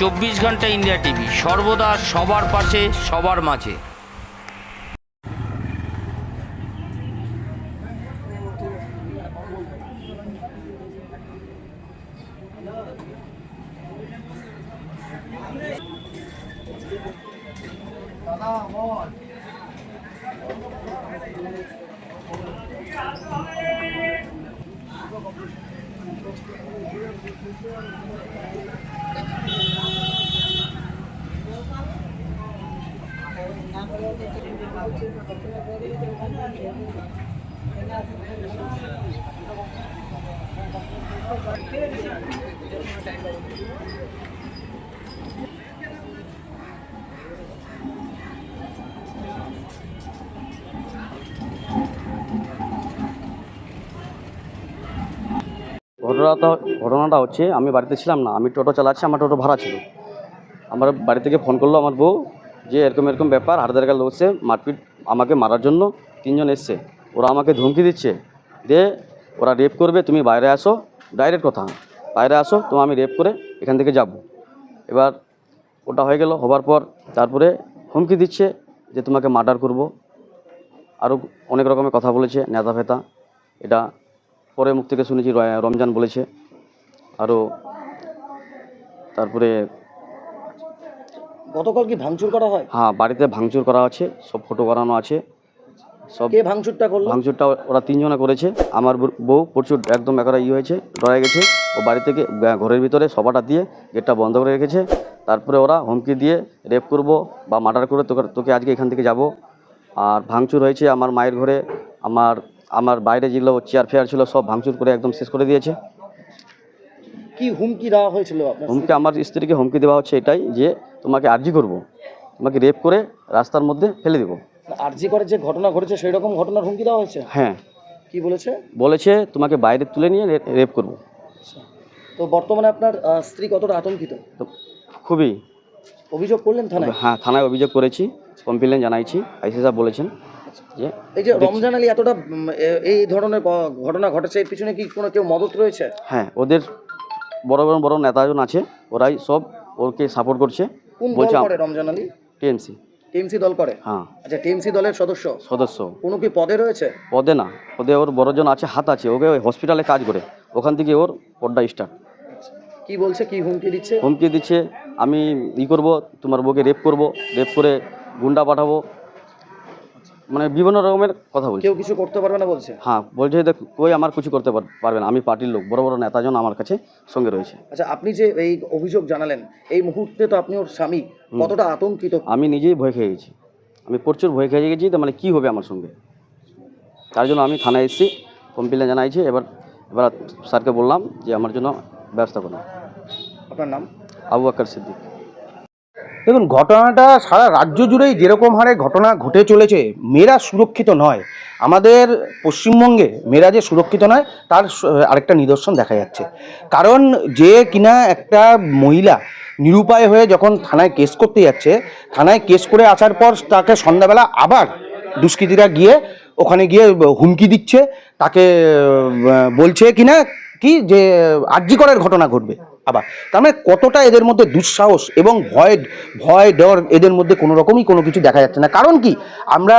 চব্বিশ ঘণ্টা India TV সর্বদা সবার পাশে সবার মাঝে। ঘটনাটা ঘটনাটা হচ্ছে, আমি বাড়িতে ছিলাম না, আমি টোটো চালাচ্ছি, আমার টোটো ভাড়া ছিল। আমার বাড়ি থেকে ফোন করল আমার বউ যে এরকম এরকম ব্যাপার হাড়দার লোক এসছে মারপিট আমাকে মারার জন্য তিনজন এসছে। ওরা আমাকে ধমকি দিচ্ছে। যে ওরা রেপ করবে, তুমি বাইরে আসো ডাইরেক্ট কথা। বাইরে আসো তো আমি রেপ করে এখান থেকে যাব। এবার ওটা হয়ে গেল, হবার পর তারপরে হুমকি দিচ্ছে যে তোমাকে মার্ডার করব। আরও অনেক রকমের কথা বলেছে, নেতা ফেতা। এটা পরে মুখ থেকে শুনেছি, রমজান বলেছে। আরও তারপরে গতকাল কি ভাঙচুর করা হয়? হ্যাঁ বাড়িতে ভাঙচুর করা আছে সব ফটো করানো আছে সব কে ভাঙচুরটা করল? ভাঙচুরটা ওরা তিনজনে করেছে আমার বউ- প্রচুর একদম একরা ই হয়েছে ডরে গেছে ও বাড়ি থেকে ঘরের ভিতরে সবাটা দিয়ে গেটটা বন্ধ করে রেখেছে তারপরে ওরা হুমকি দিয়ে রেপ করব বা মার্ডার করে তোকে তোকে আজকে এখান থেকে যাব। আর ভাঙচুর হয়েছে আমার মায়ের ঘরে আমার আমার বাইরে যেগুলো চেয়ার ফেয়ার ছিল সব ভাঙচুর করে একদম শেষ করে দিয়েছে। কি হুমকি দেওয়া হয়েছিল আপনার হুমকি আমার স্ত্রীকে হুমকি দেওয়া হচ্ছে এটাই যে তোমাকে আর্জি করব। তোমাকে রেপ করে রাস্তার মধ্যে ফেলে দেবো। আরজি করে যে ঘটনা ঘটেছে সেই রকম ঘটনার হুমকি দেওয়া হয়েছে? হ্যাঁ। কি বলেছে? বলেছে তোমাকে বাইরে তুলে নিয়ে রেপ করব। তো বর্তমানে আপনার স্ত্রী কতটা আতঙ্কিত? তো খুবই। অভিযোগ করলেন থানায়? হ্যাঁ থানায় অভিযোগ করেছি কমপ্লেন জানাইছি আইসি সাহেব বলেছেন যে এই যে রমজান আলী এতটা এই ধরনের ঘটনা ঘটেছে এর পিছনে কি কোনো কেউ মদত রয়েছে? হ্যাঁ ওদের বড় বড় বড় নেতাজন আছে ওরাই সব ওকে সাপোর্ট করছে। কোন দল বলছে করে রমজান আলী? টিএমসি। টিএমসি দল করে? হ্যাঁ। আচ্ছা টিএমসি দলের সদস্য? সদস্য। কোনো কি পদে রয়েছে? পদে না। পদে ওর বড়জন আছে হাত আছে ওকে ওই হসপিটালে কাজ করে। ওখান থেকে ওর পড্ডা স্টার্ট কি বলছে কি হুমকি দিচ্ছে? হুমকি দিচ্ছে আমি ই করব তোমার বউকে রেপ করব রেপ করে গুন্ডা পাঠাবো মানে বিভিন্ন রকমের কথা বলছে। কেউ কিছু করতে পারবে না বলছে? হ্যাঁ বলছে দেখ কই আমার কিছু করতে পার- পারবে না। আমি পার্টির লোক বড় বড় নেতাজন আমার কাছে সঙ্গে রয়েছে। আচ্ছা আপনি যে এই অভিযোগ জানালেন এই মুহূর্তে তো আপনি ওর স্বামী। কতটা আতঙ্কিত? আমি নিজেই ভয় খেয়ে গেছি। আমি প্রচুর ভয় খেয়ে গেছি তো মানে কী হবে আমার সঙ্গে। তার জন্য আমি থানায় এসেছি কমপ্লেন জানাইছি। এবার এবার স্যারকে বললাম যে আমার জন্য ব্যবস্থা করুন। আপনার নাম? আবু আক্কর সিদ্দিক। দেখুন, ঘটনাটা সারা রাজ্য জুড়েই যেরকম হারে ঘটনা ঘটে চলেছে, মেয়েরা সুরক্ষিত নয়। আমাদের পশ্চিমবঙ্গে মেয়েরা যে সুরক্ষিত নয়, তার আরেকটা নিদর্শন দেখা যাচ্ছে। কারণ যে কিনা একটা মহিলা নিরুপায় হয়ে যখন থানায় কেস করতে যাচ্ছে, থানায় কেস করে আসার পর তাকে সন্ধ্যাবেলা আবার দুষ্কৃতীরা গিয়ে ওখানে গিয়ে হুমকি দিচ্ছে, তাকে বলছে কিনা কি যে আর্যিকরের ঘটনা ঘটবে? আবার, তার মানে কতটা এদের মধ্যে দুঃসাহস এবং ভয় ভয়, ডর এদের মধ্যে কোনো রকমই কোনো কিছু দেখা যাচ্ছে না। কারণ কি? আমরা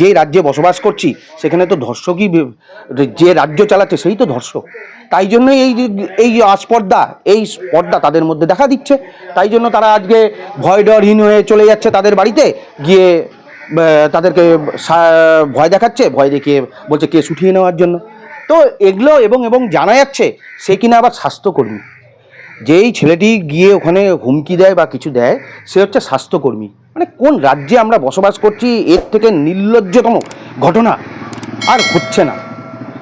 যে রাজ্যে বসবাস করছি, সেখানে তো ধর্ষকই যে রাজ্য চালাচ্ছে সেই তো ধর্ষক। তাই জন্যই এই এই আস্পর্ধা, এই স্পর্ধা তাদের মধ্যে দেখা দিচ্ছে। তাই জন্য তারা আজকে ভয়, ডরহীন হয়ে চলে যাচ্ছে তাদের বাড়িতে। গিয়ে তাদেরকে ভয় দেখাচ্ছে, ভয় দেখিয়ে বলছে, কেস উঠিয়ে নেওয়ার জন্য। তো এগুলো এবং এবং জানা যাচ্ছে সে কিনা আবার স্বাস্থ্যকর্মী। যেই ছেলেটি গিয়ে ওখানে হুমকি দেয় বা কিছু দেয়, সে হচ্ছে স্বাস্থ্যকর্মী। মানে কোন রাজ্যে আমরা বসবাস করছি, এর থেকে নির্লজ্জতম ঘটনা আর হচ্ছে না।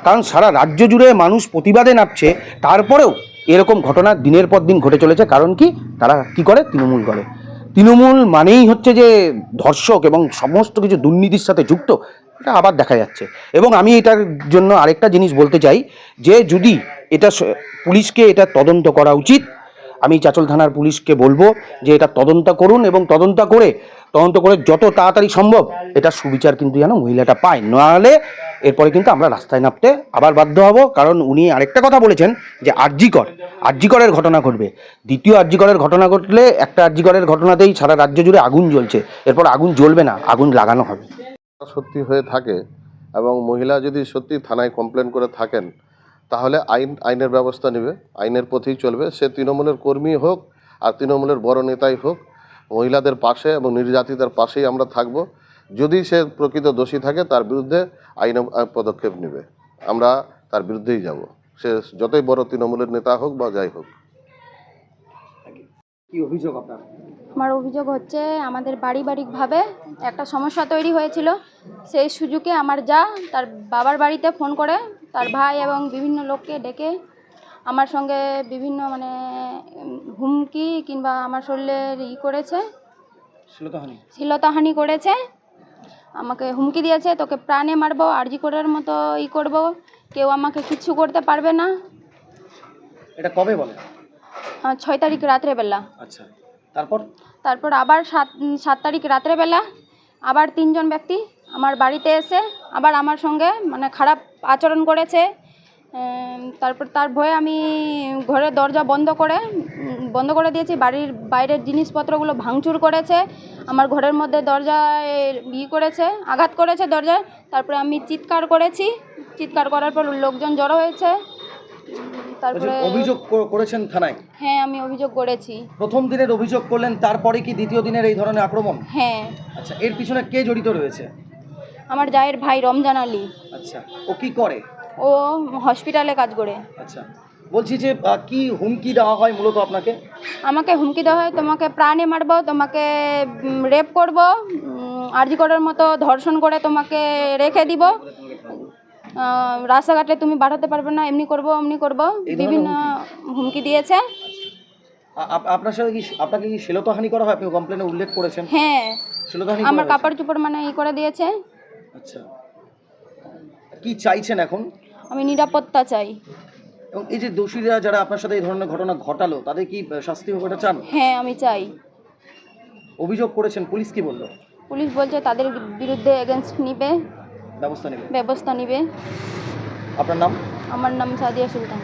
কারণ সারা রাজ্য জুড়ে মানুষ প্রতিবাদে নামছে তারপরেও এরকম ঘটনা দিনের পর দিন ঘটে চলেছে। কারণ কি? তারা কি করে? তৃণমূল করে। তৃণমূল মানেই হচ্ছে যে ধর্ষক এবং সমস্ত কিছু দুর্নীতির সাথে যুক্ত। এটা আবার দেখা যাচ্ছে। এবং আমি এটার জন্য আরেকটা জিনিস বলতে চাই, যে যদি এটা পুলিশকে এটা তদন্ত করা উচিত, আমি চাচল থানার পুলিশকে বলব যে এটা তদন্ত করুন এবং তদন্ত করে তদন্ত করে যত তাড়াতাড়ি সম্ভব এটা সুবিচার কিন্তু যেন মহিলাটা পায়। নাহলে এরপরে কিন্তু আমরা রাস্তায় নামতে আবার বাধ্য হব, কারণ উনি আরেকটা কথা বলেছেন যে আরজিকর আরজিকরের ঘটনা ঘটবে। দ্বিতীয় আরজিকরের ঘটনা ঘটলে একটা আরজিকরের ঘটনাতেই সারা রাজ্য জুড়ে আগুন জ্বলছে। এরপর আগুন জ্বলবে না, আগুন লাগানো হবে। সত্যি হয়ে থাকে এবং মহিলা যদি সত্যি থানায় কমপ্লেন করে থাকেন, তাহলে আইন, আইনের ব্যবস্থা নেবে, আইনের পথেই চলবে। সে তৃণমূলের কর্মী হোক আর তৃণমূলের বড় নেতাই হোক, মহিলাদের পাশে এবং নির্যাতিতার পাশেই আমরা থাকব। যদি সে প্রকৃত দোষী থাকে, তার বিরুদ্ধে আইন পদক্ষেপ নেবে। আমরা তার বিরুদ্ধেই যাব। সে যতই বড় তৃণমূলের নেতা হোক বা যাই হোক। কি অভিযোগ আপনার? আমার অভিযোগ হচ্ছে আমাদের পারিবারিকভাবে একটা সমস্যা তৈরি হয়েছিল। সেই সুযোগে আমার যা তার বাবার বাড়িতে ফোন করে তার ভাই এবং বিভিন্ন লোককে ডেকে আমার সঙ্গে বিভিন্ন মানে হুমকি কিংবা আমার শরীরের ই করেছে। শ্লীলতাহানি? করেছে। আমাকে হুমকি দিয়েছে তোকে প্রাণে মারবো আরজি করার মতো ই করব। কেউ আমাকে কিচ্ছু করতে পারবে না। এটা কবে বলে? ছয় তারিখ রাত্রেবেলা। আচ্ছা। তারপর? তারপর আবার সাত সাত তারিখ রাত্রেবেলা আবার তিনজন ব্যক্তি আমার বাড়িতে এসে আবার আমার সঙ্গে মানে খারাপ আচরণ করেছে। তারপর তার ভয়ে আমি ঘরের দরজা বন্ধ করে বন্ধ করে দিয়েছি। বাড়ির বাইরের জিনিসপত্রগুলো ভাঙচুর করেছে। আমার ঘরের মধ্যে দরজায় ই করেছে, আঘাত করেছে দরজায়। তারপরে আমি চিৎকার করেছি। চিৎকার করার পর লোকজন জড়ো হয়েছে। তারপরে অভিযোগ করেছেন থানায়? হ্যাঁ আমি অভিযোগ করেছি। প্রথম দিনের অভিযোগ করলেন তারপরে কি দ্বিতীয় দিনের এই ধরনের আক্রমণ? হ্যাঁ। আচ্ছা এর পিছনে কে জড়িত রয়েছে? আমার জায়ের ভাই রমজান আলী। আচ্ছা ও কি করে? ও হসপিটালে কাজ করে। আচ্ছা বলছি যে কি হুমকি দেওয়া হয় মূলত আপনাকে? আমাকে হুমকি দেওয়া হয় তোমাকে প্রাণে মারবো তোমাকে রেপ করব আরজি করার মতো ধর্ষণ করে তোমাকে রেখে দিব। রাস্তাঘাটে তুমি বাড়াতে পারবে না এমনি করব এমনি করব বিভিন্ন হুমকি। দিয়েছে। আপনার সাথে কি আপনাকে কি শ্লীলতাহানি করা হয়? আপনি কমপ্লেনে উল্লেখ করেছেন। হ্যাঁ শ্লীলতাহানি আমার কাপড় চোপড় মানে ই করে দিয়েছে। আচ্ছা। কি চাইছেন এখন? আমি নিরাপত্তা চাই। এবং এই যে দোষীরা যারা আপনার সাথে এই ধরনের ঘটনা ঘটালো তাদের কি শাস্তি হোক এটা চান? হ্যাঁ আমি চাই। অভিযোগ করেছেন পুলিশ কি বলল? পুলিশ বলছে তাদের বিরুদ্ধে এগেনস্ট নিবে। ব্যবস্থা নেবে? ব্যবস্থা নিবে। আপনার নাম? আমার নাম সাদিয়া সুলতান।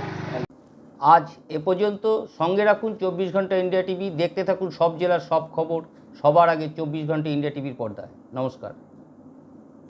আজ এ পর্যন্ত সঙ্গে রাখুন চব্বিশ ঘণ্টা ইন্ডিয়া টিভি। দেখতে থাকুন সব জেলার সব খবর। সবার আগে চব্বিশ ঘণ্টা ইন্ডিয়া টিভির পর্দায়। নমস্কার।